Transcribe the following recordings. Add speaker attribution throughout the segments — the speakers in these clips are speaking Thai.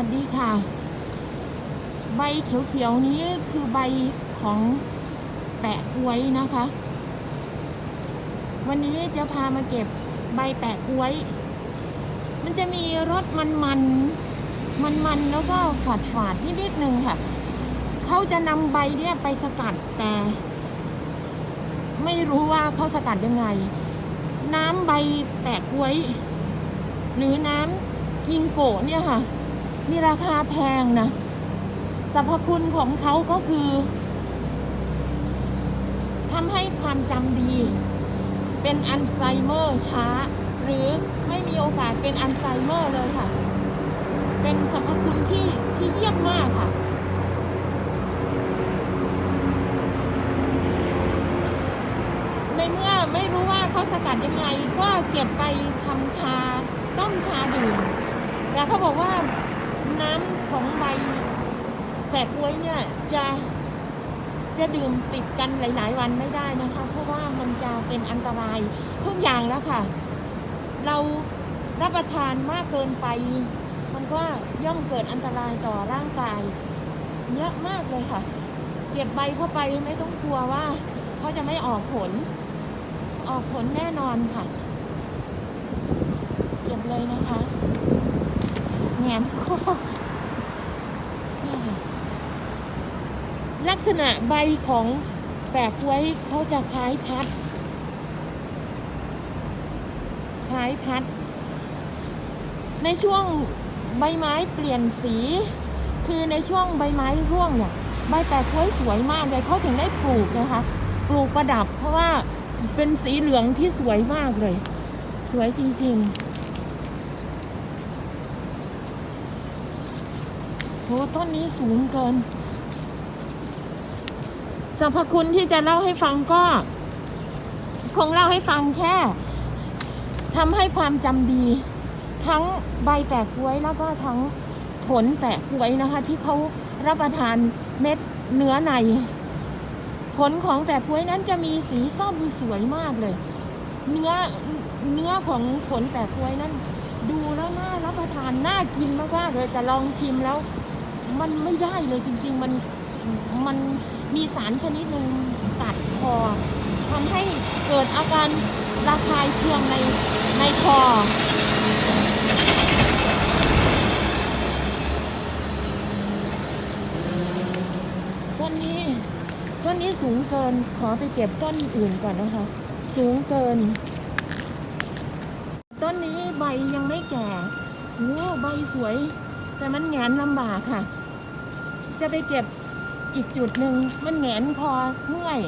Speaker 1: วัสดีค่ะ ใบเขียวๆนี้คือใบของแปะกล้วยนะคะ วันนี้จะพามาเก็บใบแปะกล้วย มันจะมีรสมันมันมันมันๆแล้วก็ฝาดฝาดๆนิดๆนึงค่ะ เขาจะนำใบเนี่ยไปสกัดแต่ ไม่รู้ว่าเขาสกัดยังไง น้ำใบแปะกล้วย หรือน้ำกิงโกะเนี่ยค่ะ มีราคาแพงนะสรรพคุณของเขาก็คือทำให้ความจำดี เป็นอัลไซเมอร์ช้า หรือไม่มีโอกาสเป็นอัลไซเมอร์เลยค่ะ เป็นสรรพคุณที่ที่เยี่ยมมากค่ะในเมื่อไม่รู้ว่าเขาสกัดยังไงก็เก็บไปทำชา ต้มชาดื่มแต่เขาบอกว่า น้ำของใบแปะกล้วยเนี่ยจะจะดื่มติดกันหลาย ๆ วันไม่ได้นะคะ เพราะว่ามันจะเป็นอันตรายทุกอย่างแล้วค่ะ เรารับประทานมากเกินไป มันก็ย่อมเกิดอันตรายต่อร่างกายเยอะมากเลยค่ะ เก็บใบเข้าไปไม่ต้องกลัวว่าเขาจะไม่ออกผล ออกผลแน่นอนค่ะ เก็บเลยนะคะ งนเนี่ยค่ะลักษณะใบของแปกไว้เขาจะคล้ายพัด คล้ายพัด ในช่วงใบไม้เปลี่ยนสี คือในช่วงใบไม้ร่วงเนี่ยใบแปกไว้สวยมากเลยเขาถึงได้ปลูกนะคะปลูกประดับเพราะว่าเป็นสีเหลืองที่สวยมากเลย สวยจริง ๆ โหต้นนี้สูงเกินสรรพคุณที่จะเล่าให้ฟังก็ คงเล่าให้ฟังแค่ทำให้ความจำดี ทั้งใบแปะกล้วยแล้วก็ทั้งผลแปะกล้วยนะคะ ที่เขารับประทานเม็ดเนื้อใน ผลของแปะกล้วยนั้นจะมีสีส้มสวยมากเลย เนื้อเนื้อของผลแปะกล้วยนั้น ดูแล้วน่ารับประทานน่ากินมากๆเลยแต่ลองชิมแล้ว มันไม่ได้เลยจริง ๆ มันมันมีสารชนิดหนึ่งกัดคอทำให้เกิดอาการระคายเคืองในในคอต้นนี้ต้นนี้สูงเกินขอไปเก็บต้นอื่นก่อนนะคะ สูงเกิน ต้นนี้ใบยังไม่แก่โอ้ใบสวย แต่มันแงนลำบากค่ะ จะไปเก็บอีกจุดหนึ่งมันแงนคอเมื่อย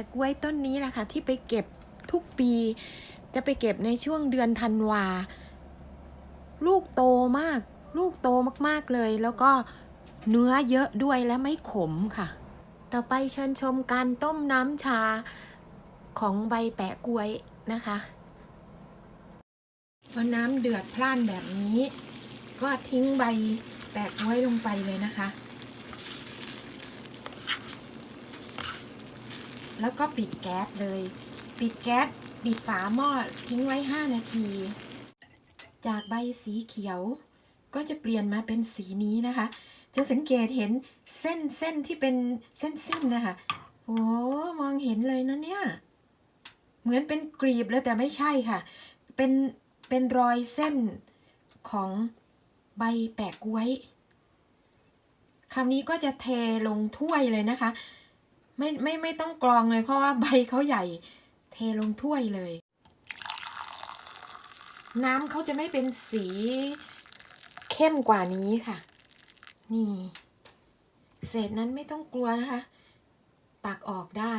Speaker 1: ะกล้วยต้นนี้แหละค่ะที่ไปเก็บทุกปี จะไปเก็บในช่วงเดือนธันวา ลูกโตมาก ลูกโตมากๆเลย แล้วก็เนื้อเยอะด้วยและไม่ขมค่ะ ต่อไปเชิญชมการต้มน้ำชาของใบแปะกล้วยนะคะพอน้ำเดือดพล่านแบบนี้ ก็ทิ้งใบแปะกล้วยลงไปเลยนะคะ แล้วก็ปิดแก๊สเลย ปิดแก๊สปิดฝาหม้อทิ้งไว้ 5 นาที จากใบสีเขียว ก็จะเปลี่ยนมาเป็นสีนี้นะคะ จะสังเกตเห็นเส้นเส้นที่เป็นเส้นเส้นนะคะโอ้มองเห็นเลยนะเนี่ย เหมือนเป็นกรีบเลยแต่ไม่ใช่ค่ะ เป็นเป็นรอยเส้นของใบแปะกล้วยคราวนี้ก็จะเทลงถ้วยเลยนะคะ ไม่ไม่ไม่ต้องกรองเลย เพราะว่าใบเขาใหญ่ เทลงถ้วยเลย น้ำเขาจะไม่เป็นสีเข้มกว่านี้ค่ะ นี่ เศษนั้นไม่ต้องกลัวนะคะ ตักออกได้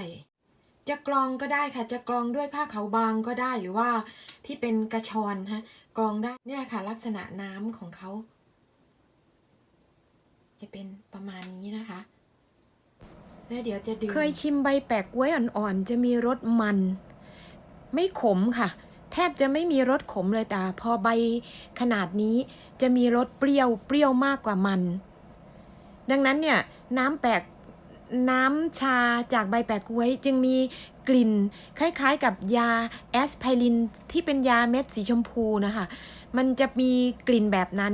Speaker 1: จะกรองก็ได้ค่ะ จะกรองด้วยผ้าขาวบางก็ได้หรือว่าที่เป็นกระชอนฮะกรองได้นี่แหละค่ะ ลักษณะน้ำของเขาจะเป็นประมาณนี้นะคะ แล้วเดี๋ยวจะดื่มเคยชิมใบแปะกล้วยอ่อนๆ จะมีรสมัน ไม่ขมค่ะ แทบจะไม่มีรสขมเลยแต่พอใบขนาดนี้จะมีรสเปรี้ยวเปรี้ยวมากกว่ามัน ดังนั้นเนี่ยน้ำแปะน้ำชาจากใบแปะกล้วยจึงมีกลิ่น คล้ายๆกับยาแอสไพรินที่เป็นยาเม็ดสีชมพูนะคะ มันจะมีกลิ่นแบบนั้น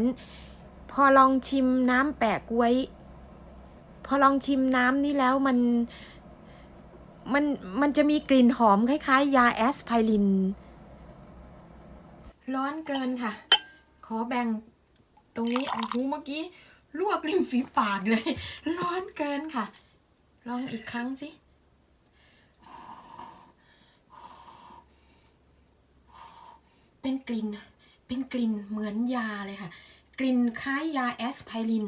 Speaker 1: พอลองชิมน้ำแปะกล้วย พอลองชิมน้ำนี้แล้วมันมันมันจะมีกลิ่นหอมคล้ายๆ ยาแอสไพริน ร้อนเกินค่ะ ขอแบ่งตรงนี้โอ้โหเมื่อกี้ลวกริมฝีปากเลย ร้อนเกินค่ะ ลองอีกครั้งสิเป็นกลิ่น เป็นกลิ่นเหมือนยาเลยค่ะ กลิ่นคล้ายยาแอสไพริน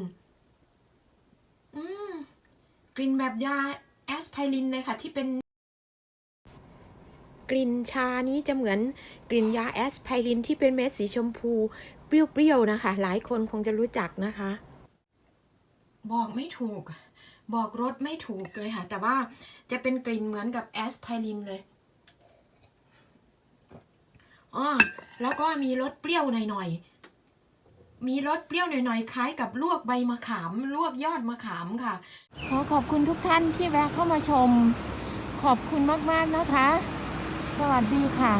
Speaker 1: กลิ่นแบบยาแอสไพรินเลยค่ะที่เป็น กลิ่นชานี้จะเหมือนกลิ่นยาแอสไพรินที่เป็นเม็ดสีชมพู เปรี้ยวๆนะคะ หลายคนคงจะรู้จักนะคะ บอกไม่ถูก บอกรสไม่ถูกเลยค่ะ แต่ว่าจะเป็นกลิ่นเหมือนกับแอสไพรินเลยอ๋อแล้วก็มีรสเปรี้ยวหน่อยๆ มีรสเปรี้ยวหน่อยๆ คล้ายกับลวกใบมะขาม ลวกยอดมะขามค่ะ ขอขอบคุณทุกท่านที่แวะเข้ามาชม ขอบคุณมากๆนะคะ สวัสดีค่ะ